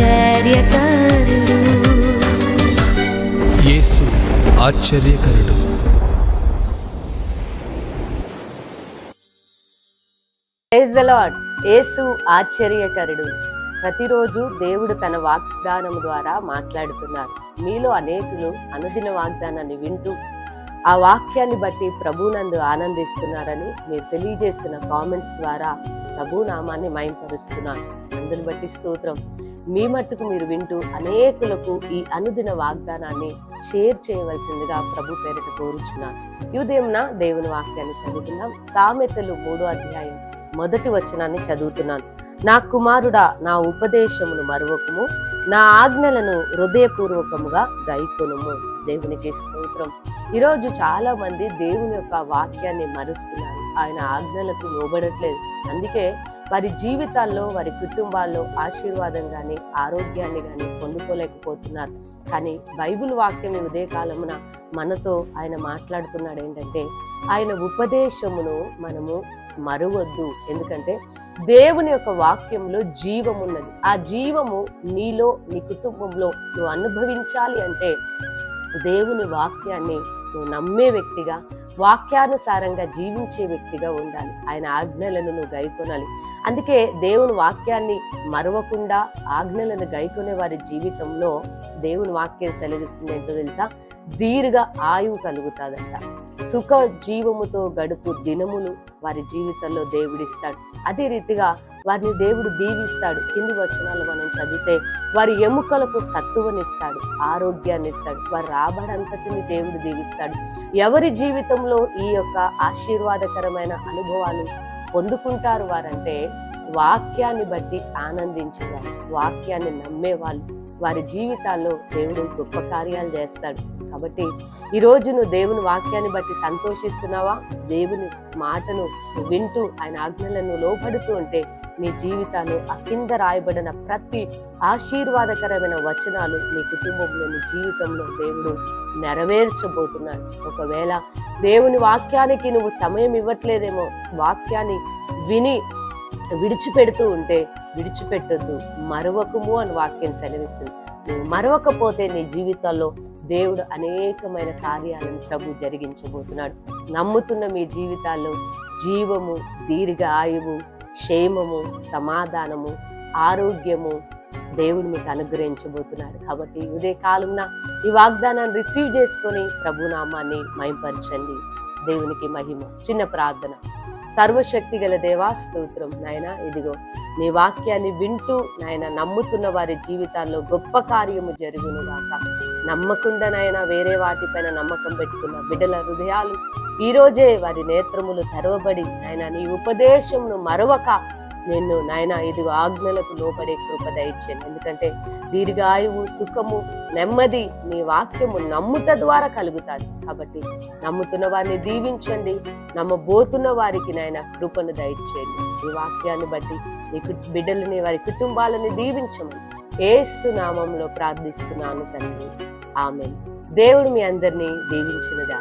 ఆశ్చర్యకరుడు. యేసు ఆశ్చర్యకరుడు. యేసు ఆశ్చర్యకరుడు. ప్రతిరోజు దేవుడు తన వాగ్దానం ద్వారా మాట్లాడుతున్నారు. మీలో అనేకులు అనుదిన వాగ్దానాన్ని వింటూ ఆ వాక్యాన్ని బట్టి ప్రభునందు ఆనందిస్తున్నారని మీరు తెలియజేస్తున్న కామెంట్స్ ద్వారా ప్రభు నామాన్ని మైంపరుస్తున్నాను. అందుని బట్టి స్తోత్రం. మీ మట్టుకు మీరు వింటూ అనేకులకు ఈ అనుదిన వాగ్దానాన్ని షేర్ చేయవలసిందిగా ప్రభు పేరిట కోరుచున్నాను. ఈ ఉదయంన దేవుని వాక్యాన్ని చదువుతున్నాం సామెతలు మూడో అధ్యాయం మొదటి వచనాన్ని చదువుతున్నాను. నా కుమారుడా నా ఉపదేశమును మరువకుము. నా ఆజ్ఞలను హృదయపూర్వకముగా గైకొనుము. దేవునికి స్తోత్రం. ఈరోజు చాలా మంది దేవుని యొక్క వాక్యాన్ని మరుస్తున్నారు. ఆయన ఆజ్ఞలకు లోబడట్లేదు. అందుకే వారి జీవితాల్లో వారి కుటుంబాల్లో ఆశీర్వాదం కానీ ఆరోగ్యాన్ని కానీ పొందుకోలేకపోతున్నారు. కానీ బైబిల్ వాక్యం ఈ ఉదయకాలమున మనతో ఆయన మాట్లాడుతున్నాడు ఏంటంటే ఆయన ఉపదేశమును మనము మరవద్దు. ఎందుకంటే దేవుని యొక్క వాక్యంలో జీవం ఉన్నది ఆ జీవము నీలో నీ కుటుంబంలో నువ్వు అనుభవించాలి అంటే దేవుని వాక్యాన్ని నువ్వు నమ్మే వ్యక్తిగా వాక్యానుసారంగా జీవించే వ్యక్తిగా ఉండాలి. ఆయన ఆజ్ఞలను నువ్వు గైకొనాలి. అందుకే దేవుని వాక్యాన్ని మరవకుండా ఆజ్ఞలను గైకొనే వారి జీవితంలో దేవుని వాక్యం సెలవిస్తుంది ఏంటో తెలుసా? దీర్ఘ ఆయువు కలుగుతాదంట. సుఖ జీవముతో గడుపు దినములు వారి జీవితంలో దేవుడిస్తాడు. అదే రీతిగా వారిని దేవుడు దీవిస్తాడు. కింది వచనాలు మనం చదివితే వారి ఎముకలకు సత్తువనిస్తాడు ఆరోగ్యాన్ని ఇస్తాడు వారి రాబడంతటిని దేవుడు దీవిస్తాడు. ఎవరి జీవితం జీవితంలో ఈ యొక్క ఆశీర్వాదకరమైన అనుభవాలు పొందుకుంటారు వారంటే వాక్యాన్ని బట్టి ఆనందించేవారు వాక్యాన్ని నమ్మేవాళ్ళు. వారి జీవితాల్లో దేవుడు గొప్ప కార్యాలు చేస్తాడు. కాబట్టి ఈ నువ్వు దేవుని వాక్యాన్ని బట్టి సంతోషిస్తున్నావా? దేవుని మాటను వింటూ ఆయన ఆజ్ఞలను లోపడుతూ ఉంటే నీ జీవితాలు ఆ కింద రాయబడిన ప్రతి ఆశీర్వాదకరమైన వచనాలు నీ కుటుంబంలో నీ జీవితంలో దేవుడు నెరవేర్చబోతున్నాడు. ఒకవేళ దేవుని వాక్యానికి నువ్వు సమయం ఇవ్వట్లేదేమో వాక్యాన్ని విని విడిచిపెడుతూ ఉంటే విడిచిపెట్టొద్దు. మరవకుము అని వాక్యం సెలవిస్తుంది. నువ్వు మరవకపోతే నీ జీవితాల్లో దేవుడు అనేకమైన కార్యాలను ప్రభు జరిగించబోతున్నాడు. నమ్ముతున్న మీ జీవితాల్లో జీవము దీర్ఘ ఆయువు క్షేమము సమాధానము ఆరోగ్యము దేవుడు మీకు అనుగ్రహించబోతున్నాడు. కాబట్టి ఉదయ కాలంన ఈ వాగ్దానాన్ని రిసీవ్ చేసుకొని ప్రభునామాన్ని మైంపరచండి దేవునికి మహిమ చిన్న ప్రార్థన. సర్వశక్తి గల దేవా స్తోత్రం నాయన. ఇదిగో నీ వాక్యాన్ని వింటూ నాయన నమ్ముతున్న వారి జీవితాల్లో గొప్ప కార్యము జరుగును గాక. నమ్మకుండా నాయన వేరే వాటిపైన నమ్మకం పెట్టుకున్న బిడ్డల హృదయాలు ఈ రోజే వారి నేత్రములు తెరవబడి నాయన నీ ఉపదేశమును మరవక నిన్ను నాయన ఇదిగో ఆజ్ఞలకు లోపడే కృప దయచేయండి. ఎందుకంటే దీర్ఘాయువు సుఖము నెమ్మది నీ వాక్యము నమ్ముట ద్వారా కలుగుతాది. కాబట్టి నమ్ముతున్న వారిని దీవించండి. నమ్మబోతున్న వారికి నాయన కృపను దయచేయండి. ఈ వాక్యాన్ని బట్టి నీ కు- బిడ్డలని వారి కుటుంబాలని దీవించమని ఏసు నామంలో ప్రార్థిస్తున్నాను తండ్రి. ఆమె దేవుడు మీ అందరినీ దీవించినదా